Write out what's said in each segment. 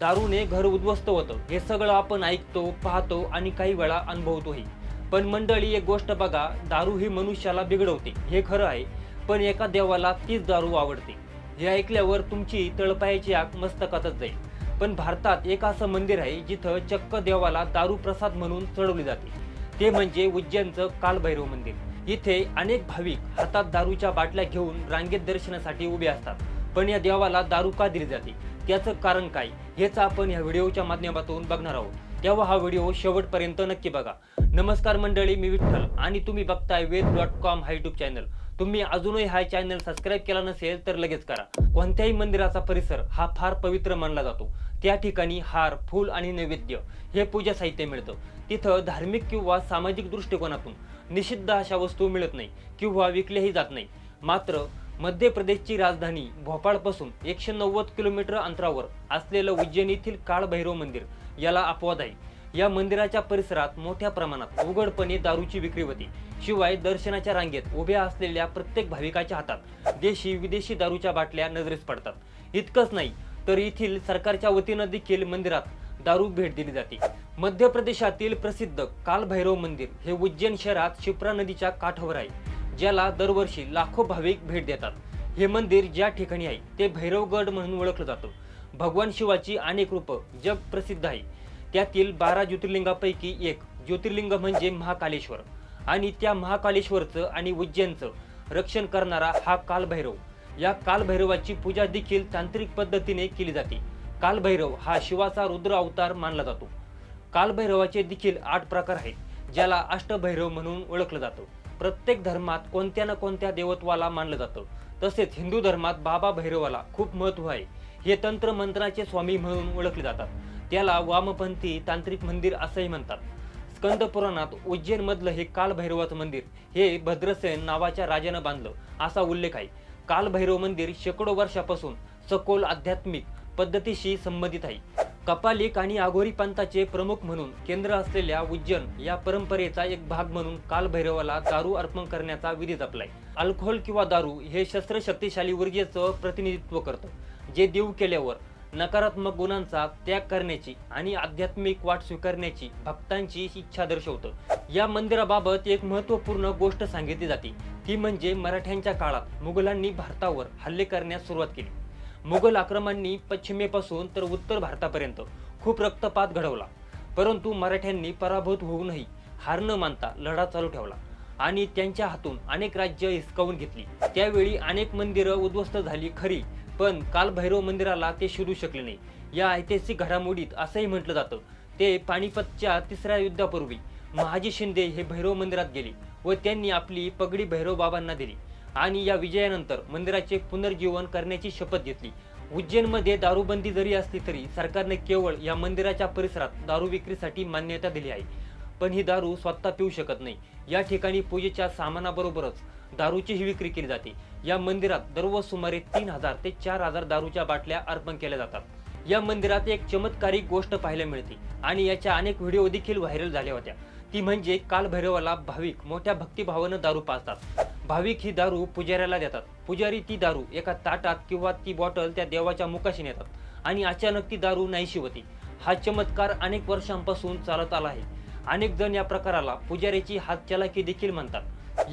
दारूने घर उद्ध्वस्त होतं. हे सगळं आपण ऐकतो पाहतो आणि काही वेळा अनुभवतोही. पण मंडळी एक गोष्ट बघा दारू ही मनुष्याला बिघडवते. हे खरं आहे पण एका देवाला तीच दारू आवडते. हे ऐकल्यावर तुमची तळपायाची आग मस्तकातच जाईल. पण भारतात एक असं मंदिर आहे जिथं चक्क देवाला दारू प्रसाद म्हणून चढवली जाते. ते म्हणजे उज्जैनचं कालभैरव मंदिर. इथे अनेक भाविक हातात दारूच्या बाटल्या घेऊन रांगेत दर्शनासाठी उभे असतात. पण या देवाला दारू का दिली जाते? त्याचं कारण काय? हेच आपण या व्हिडिओच्या माध्यमातून बघणार आहोत. तेव्हा हा व्हिडिओ शेवटपर्यंत नक्की बघा. नमस्कार मंडळी मी विठ्ठल आणि तुम्ही बघताय वेद डॉट कॉम हा युट्यूब चॅनल तुम्ही अजूनही हा चॅनल सबस्क्राईब केला नसेल तर लगेच करा. कोणत्याही मंदिराचा परिसर हा फार पवित्र मानला जातो. त्या ठिकाणी हार फूल आणि नैवेद्य हे पूजा साहित्य मिळतं. तिथं धार्मिक किंवा सामाजिक दृष्टिकोनातून निषिद्ध अशा वस्तू मिळत नाही किंवा विकल्याही जात नाही. मात्र मध्य प्रदेशची राजधानी भोपाळपासून एकशे नव्वद किलोमीटर अंतरावर असलेलं उज्जैन येथील काळभैरव मंदिर याला अपवाद आहे. या मंदिराच्या परिसरात मोठ्या प्रमाणात उघडपणे दारूची विक्री होती. शिवाय दर्शनाच्या रांगेत उभ्या असलेल्या प्रत्येक भाविकाच्या हातात देशी विदेशी दारूच्या बाटल्या नजरेस पडतात. इतकंच नाही तर येथील सरकारच्या वतीनं देखील मंदिरात दारू भेट दिली जाते. मध्य प्रदेशातील प्रसिद्ध कालभैरव मंदिर हे उज्जैन शहरात शिप्रा नदीच्या काठावर आहे. ज्याला दरवर्षी लाखो भाविक भेट देतात. हे मंदिर ज्या ठिकाणी आहे ते भैरवगड म्हणून ओळखलं जातं. भगवान शिवाची अनेक रूपं जग प्रसिद्ध आहे. त्यातील बारा ज्योतिर्लिंगापैकी एक ज्योतिर्लिंग म्हणजे महाकालेश्वर आणि त्या महाकालेश्वरचं आणि उज्जैनचं रक्षण करणारा हा कालभैरव. या कालभैरवाची पूजा देखील तांत्रिक पद्धतीने केली जाते. कालभैरव हा शिवाचा रुद्र अवतार मानला जातो. कालभैरवाचे देखील आठ प्रकार आहेत ज्याला अष्टभैरव म्हणून ओळखलं जातं. प्रत्येक धर्मात कोणत्या ना कोणत्या देवत्वाला मानलं जातं. तसेच हिंदू धर्मात बाबा भैरवाला खूप महत्त्व आहे. हे तंत्र मंत्राचे स्वामी म्हणून ओळखले जातात. त्याला वामपंथी तांत्रिक मंदिर असंही म्हणतात. स्कंद पुराणात उज्जैन मधलं हे कालभैरवाचं मंदिर हे भद्रसेन नावाच्या राजानं बांधलं असा उल्लेख आहे. कालभैरव मंदिर शेकडो वर्षापासून सखोल आध्यात्मिक पद्धतीशी संबंधित आहे. कपालिक आणि आघोरी पंथाचे प्रमुख म्हणून केंद्र असलेल्या उज्जैन या परंपरेचा एक भाग म्हणून कालभैरवाला दारू अर्पण करण्याचा विधी जपलाय. अल्कोहोल किंवा दारू हे शस्त्र शक्तिशाली ऊर्जेचं प्रतिनिधित्व करतं जे देव केल्यावर नकारात्मक गुणांचा त्याग करण्याची आणि आध्यात्मिक वाट स्वीकारण्याची भक्तांची इच्छा दर्शवतं. या मंदिराबाबत एक महत्त्वपूर्ण गोष्ट सांगितली जाते. ती म्हणजे मराठ्यांच्या काळात मुघलांनी भारतावर हल्ले करण्यास सुरुवात केली. मुघल आक्रमणांनी पश्चिमेपासून तर उत्तर भारतापर्यंत खूप रक्तपात घडवला. परंतु मराठ्यांनी पराभूत होऊनही हार न मानता लढा चालू ठेवला आणि त्यांच्या हातून अनेक राज्य हिसकावून घेतली. त्यावेळी अनेक मंदिरं उद्ध्वस्त झाली खरी पण कालभैरव मंदिराला ते शोधू शकले नाही. या ऐतिहासिक घडामोडीत असंही म्हटलं जातं ते पानिपतच्या तिसऱ्या युद्धापूर्वी महाजी शिंदे हे भैरव मंदिरात गेले व त्यांनी आपली पगडी भैरव बाबांना दिली. आणि या विजयानंतर मंदिराचे पुनर्जीवन करण्याची शपथ घेतली. उज्जैनमध्ये दारूबंदी जरी असली तरी सरकारने केवळ या मंदिराच्या परिसरात दारू विक्रीसाठी मान्यता दिली आहे. पण ही दारू स्वतः पिऊ शकत नाही. या ठिकाणी पूजेच्या सामानाबरोबरच दारूची ही विक्री केली जाते. या मंदिरात दररोज सुमारे तीन हजार ते चार हजार दारूच्या बाटल्या अर्पण केल्या जातात. या मंदिरात एक चमत्कारिक गोष्ट पाहायला मिळते आणि याच्या अनेक व्हिडिओ देखील व्हायरल झाल्या होत्या. ती म्हणजे कालभैरवाला भाविक मोठ्या भक्तिभावानं दारू पाजतात. भाविक ही दारू पुजाऱ्याला देतात. पुजारी ती दारू एका ताटात किंवा ती बॉटल त्या देवाच्या मुखाशी नेतात आणि अचानक ती दारू नाहीशी होती. हा चमत्कार अनेक वर्षांपासून चालत आला आहे. अनेक जण या प्रकाराला पुजाऱ्याची हातचलाकी देखील म्हणतात.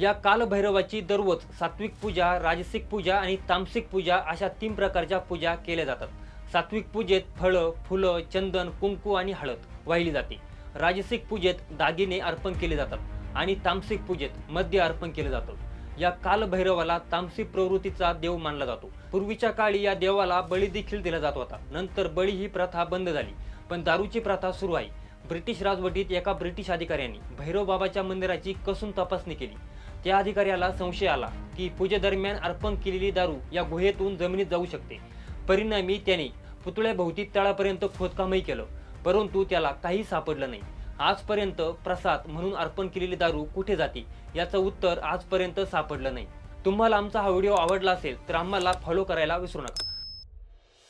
या कालभैरवाची दररोज सात्विक पूजा राजसिक पूजा आणि तामसिक पूजा अशा तीन प्रकारच्या पूजा केल्या जातात. सात्विक पूजेत फळं फुलं चंदन कुंकू आणि हळद वाहिली जाते. राजसिक पूजेत दागिने अर्पण केले जातात आणि तामसिक पूजेत मद्य अर्पण केलं जातं. या कालभैरवाला तामसी प्रवृत्तीचा देव मानला जातो. पूर्वीच्या काळी या देवाला बळी देखील दिला जात होता. नंतर बळी ही प्रथा बंद झाली. पण दारूची प्रथा सुरू आहे. ब्रिटिश राजवटीत एका ब्रिटिश अधिकाऱ्यांनी भैरव बाबाच्या मंदिराची कसून तपासणी केली. त्या अधिकाऱ्याला संशय आला की पूजेदरम्यान अर्पण केलेली दारू या गुहेतून जमिनीत जाऊ शकते. परिणामी त्याने पुतळ्याभोवती तळापर्यंत खोदकामही केलं. परंतु त्याला काही सापडलं नाही. आजपर्यंत प्रसाद म्हणून अर्पण केलेली दारू कुठे जाते? याचं उत्तर आजपर्यंत सापडलं नाही. तुम्हाला आमचा हा व्हिडिओ आवडला असेल तर आम्हाला फॉलो करायला विसरू नका.